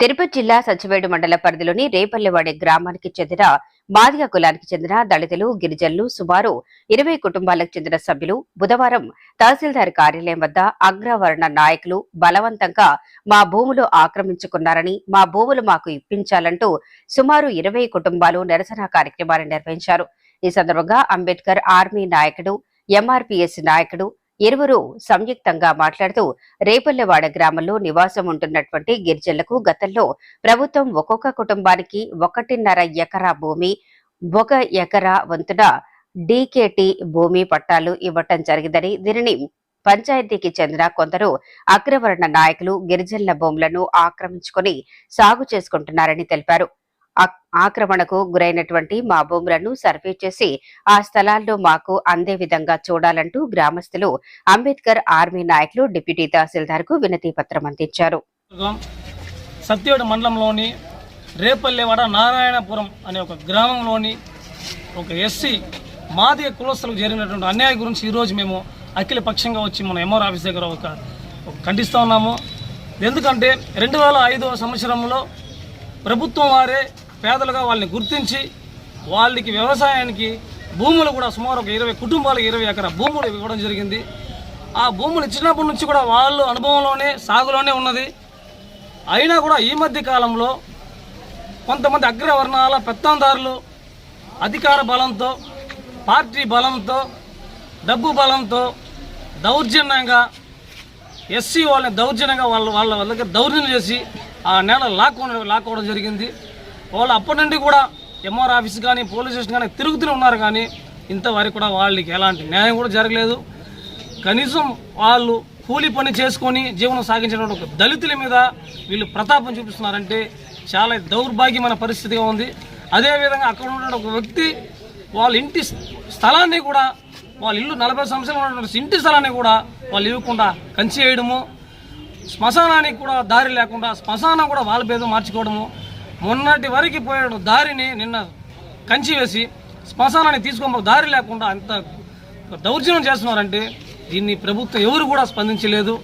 తిరుపతి జిల్లా సచ్చివేడు మండల పరిధిలోని రేపల్లెవాడి గ్రామానికి చెందిన మాదిగ కులానికి చెందిన దళితులు గిరిజనులు సుమారు ఇరవై కుటుంబాలకు చెందిన సభ్యులు బుధవారం తహసీల్దార్ కార్యాలయం వద్ద అగ్రవర్ణ నాయకులు బలవంతంగా మా భూములు ఆక్రమించుకున్నారని మా భూములు మాకు ఇప్పించాలంటూ సుమారు ఇరవై కుటుంబాలు నిరసన కార్యక్రమాన్ని నిర్వహించారు. ఈ సందర్భంగా అంబేద్కర్ ఆర్మీ నాయకుడు ఎంఆర్పీఎస్ నాయకుడు ఇరువురు సంయుక్తంగా మాట్లాడుతూ రేపల్లెవాడ గ్రామంలో నివాసం ఉంటున్నటువంటి గిరిజనులకు గతంలో ప్రభుత్వం ఒక్కొక్క కుటుంబానికి ఒకటిన్నర ఎకరా భూమి ఒక ఎకరా వంతున డీకేటీ భూమి పట్టాలు ఇవ్వటం జరిగిందని దీనిని పంచాయతీకి చెందిన కొందరు అగ్రవర్ణ నాయకులు గిరిజనుల భూములను ఆక్రమించుకొని సాగు చేసుకుంటున్నారని తెలిపారు. ఆక్రమణకు గురైనటువంటి మా భూములను సర్వే చేసి ఆ స్థలాల్లో మాకు అందే విధంగా చూడాలంటూ గ్రామస్తులు అంబేద్కర్ ఆర్మీ నాయకులు డిప్యూటీ తహసీల్దార్కు వినతి పత్రం అందించారు. నియోజకవర్గం మండలంలోని రేపల్లెవాడ నారాయణపురం అనే ఒక గ్రామంలోని ఒక ఎస్సీ మాదిగ కులస్తులకు జరిగినటువంటి అన్యాయం గురించి ఈరోజు మేము అఖిల పక్షంగా వచ్చి మన ఎంఆర్ ఆఫీస్ దగ్గర ఒక ఒక ఖండిస్తూ ఉన్నాము. ఎందుకంటే రెండు వేల ఐదవ సంవత్సరంలో ప్రభుత్వం వారే పేదలుగా వాళ్ళని గుర్తించి వాళ్ళకి వ్యవసాయానికి భూములు కూడా సుమారు ఒక ఇరవై కుటుంబాలకు ఇరవై ఎకరా భూములు ఇవ్వడం జరిగింది. ఆ భూములు ఇచ్చినప్పటి నుంచి కూడా వాళ్ళు అనుభవంలోనే సాగులోనే ఉన్నది. అయినా కూడా ఈ మధ్య కాలంలో కొంతమంది అగ్రవర్ణాల పెత్తందారులు అధికార బలంతో పార్టీ బలంతో డబ్బు బలంతో దౌర్జన్యంగా ఎస్సీ వాళ్ళని దౌర్జన్యంగా వాళ్ళ వాళ్ళ వాళ్ళ దగ్గర దౌర్జన్యం చేసి ఆ నేల లాక్కోవడం లాక్కోవడం జరిగింది. వాళ్ళు అప్పటి నుండి కూడా ఎంఆర్ ఆఫీస్ కానీ పోలీస్ స్టేషన్ కానీ తిరుగుతూనే ఉన్నారు కానీ ఇంతవరకు కూడా వాళ్ళకి ఎలాంటి న్యాయం కూడా జరగలేదు. కనీసం వాళ్ళు కూలి పని చేసుకొని జీవనం సాగించినటువంటి ఒక దళితుల మీద వీళ్ళు ప్రతాపం చూపిస్తున్నారంటే చాలా దౌర్భాగ్యమైన పరిస్థితిగా ఉంది. అదేవిధంగా అక్కడ ఉన్న ఒక వ్యక్తి వాళ్ళ ఇంటి స్థలాన్ని కూడా వాళ్ళ ఇల్లు నలభై సంవత్సరాలు ఉన్నటువంటి ఇంటి స్థలాన్ని కూడా వాళ్ళు ఇవ్వకుండా కంచి వేయడము శ్మశానానికి కూడా దారి లేకుండా శ్మశానం కూడా వాళ్ళ భేదం మార్చుకోవడము మొన్నటి వరకు పోయాడు దారిని నిన్న కంచి వేసి శ్మశానాన్ని తీసుకోబో దారి లేకుండా అంత దౌర్జన్యం చేస్తున్నారంటే దీన్ని ప్రభుత్వం ఎవరు కూడా స్పందించలేదు.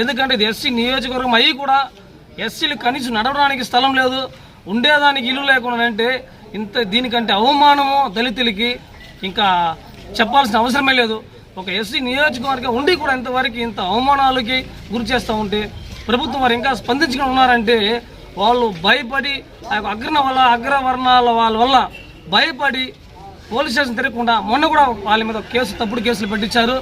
ఎందుకంటే ఇది ఎస్సీ నియోజకవర్గం అయ్యి కూడా ఎస్సీలు కనీసం నడవడానికి స్థలం లేదు ఉండేదానికి ఇల్లు లేకుండా అంటే ఇంత దీనికంటే అవమానము దళితులకి ఇంకా చెప్పాల్సిన అవసరమే లేదు. ఒక ఎస్సీ నియోజకవర్గం ఉండి కూడా ఇంతవరకు ఇంత అవమానాలకి గురి చేస్తూ ఉంటే ప్రభుత్వం వారు ఇంకా స్పందించుకుని ఉన్నారంటే వాళ్ళు భయపడి ఆ యొక్క అగ్రణ వల్ల అగ్రవర్ణాల వాళ్ళ వల్ల భయపడి పోలీస్ స్టేషన్ తిరగకుండా మొన్న కూడా వాళ్ళ మీద కేసు తప్పుడు కేసులు పెట్టించారు.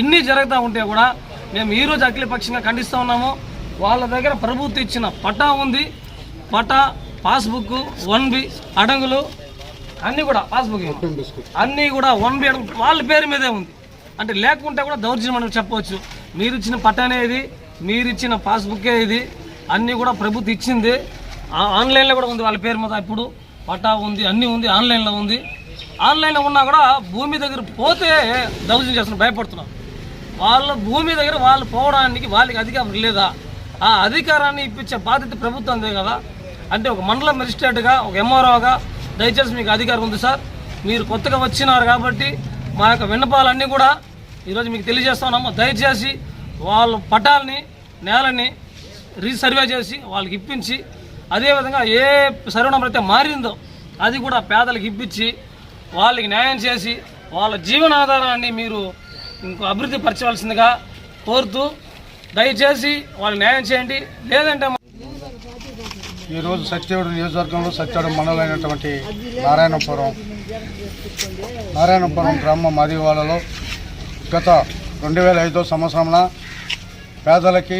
ఇన్ని జరుగుతూ ఉంటే కూడా మేము ఈ రోజు అఖిలపక్షంగా ఖండిస్తూ ఉన్నాము. వాళ్ళ దగ్గర ప్రభుత్వం ఇచ్చిన పటా ఉంది. పటా పాస్బుక్ వన్ బి అడంగులు అన్నీ కూడా పాస్బుక్ అన్నీ కూడా వన్ బి అడుగు వాళ్ళ పేరు మీదే ఉంది. అంటే లేకుంటే కూడా దౌర్జన్యం మనం చెప్పవచ్చు. మీరు ఇచ్చిన పట్టానే ఇది మీరు ఇచ్చిన పాస్బుక్కే ఇది. అన్నీ కూడా ప్రభుత్వం ఇచ్చింది ఆ- ఆన్లైన్లో కూడా ఉంది వాళ్ళ పేరు మీద ఇప్పుడు. పట్టా ఉంది అన్నీ ఉంది ఆన్లైన్లో ఉంది. ఆన్లైన్లో ఉన్నా కూడా భూమి దగ్గర పోతే దౌర్జన్యం చేస్తున్నారు భయపడుతున్నారు. వాళ్ళ భూమి దగ్గర వాళ్ళు పోవడానికి వాళ్ళకి అధికారం లేదా? ఆ అధికారాన్ని ఇప్పించే బాధ్యత ప్రభుత్వందే కదా. అంటే ఒక మండల మెజిస్ట్రేట్గా ఒక ఎంఆర్ఓగా దయచేసి మీకు అధికారం ఉంది సార్. మీరు కొత్తగా వచ్చినారు కాబట్టి మా యొక్క విన్నపాలన్నీ కూడా ఈరోజు మీకు తెలియజేస్తున్నాము దయచేసి వాళ్ళ పటాలని నేలని రీసర్వే చేసి వాళ్ళకి ఇప్పించి అదేవిధంగా ఏ సర్వే నెంబర్ అయితే మారిందో అది కూడా పేదలకు ఇప్పించి వాళ్ళకి న్యాయం చేసి వాళ్ళ జీవనాధారాన్ని మీరు ఇంకో అభివృద్ధి పరచవలసిందిగా కోరుతూ దయచేసి వాళ్ళకి న్యాయం చేయండి. లేదంటే ఈరోజు సత్యవుడు నియోజకవర్గంలో సత్యవేడు మండలమైనటువంటి నారాయణపురం నారాయణపురం గ్రామం మాదివాడలో గత రెండు వేల ఐదో సంవత్సరంలో పేదలకి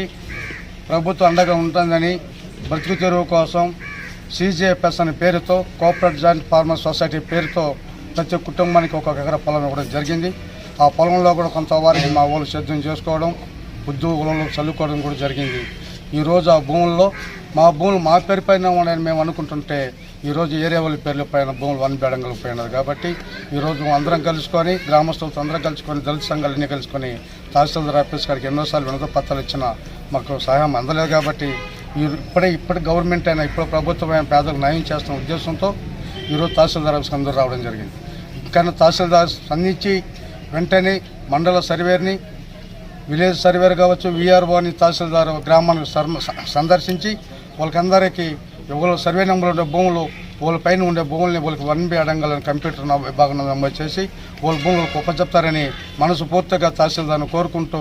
ప్రభుత్వం అండగా ఉంటుందని బ్రతుకు తెరువు కోసం సీజేఎఫ్ఎస్ అనే పేరుతో కోఆపరేటివ్ జాయింట్ ఫార్మర్ సొసైటీ పేరుతో ప్రతి కుటుంబానికి ఒక్కొక్క ఎకర పొలం ఇవ్వడం జరిగింది. ఆ పొలంలో కూడా కొంత వారికి మా ఊళ్ళు సిద్ధం చేసుకోవడం ఉద్యోగులలో చల్లుకోవడం కూడా జరిగింది. ఈరోజు ఆ భూముల్లో మా భూములు మా పేరు పైన ఉన్నాయని మేము అనుకుంటుంటే ఈరోజు ఏరియా వాళ్ళ పేర్ల పైన భూములు వన్ బేడంగలు పోయినారు కాబట్టి ఈరోజు అందరం కలుసుకొని గ్రామస్తులతో అందరం కలుసుకొని దళిత సంఘాలన్నీ కలుసుకొని తహసీల్దార్ ఆఫీస్ గారికి ఎన్నోసార్లు వినతో పత్రాలు ఇచ్చినా మాకు సహాయం అందలేదు కాబట్టి ఇప్పుడే ఇప్పటి గవర్నమెంట్ అయినా ఇప్పుడు ప్రభుత్వం అయినా పేదలకు న్యాయం చేస్తున్న ఉద్దేశంతో ఈరోజు తహసీల్దార్ ఆఫీస్కి అందరూ రావడం జరిగింది. కానీ తహసీల్దార్ స్పందించి వెంటనే మండల సర్వేర్ని విలేజ్ సర్వేర్ కావచ్చు విఆర్ఓని తహసీల్దార్ గ్రామాన్ని సందర్శించి వాళ్ళకందరికీ ఎవరు సర్వే నెంబర్ ఉండే భూములు వాళ్ళ పైన ఉండే భూముల్ని వాళ్ళకి వన్ బి అడంగాలని కంప్యూటర్ విభాగం విభాగంలో నమోదు చేసి వాళ్ళ భూములకు ఉపజెప్తారని మనసు పూర్తిగా తహసీల్దార్ని కోరుకుంటూ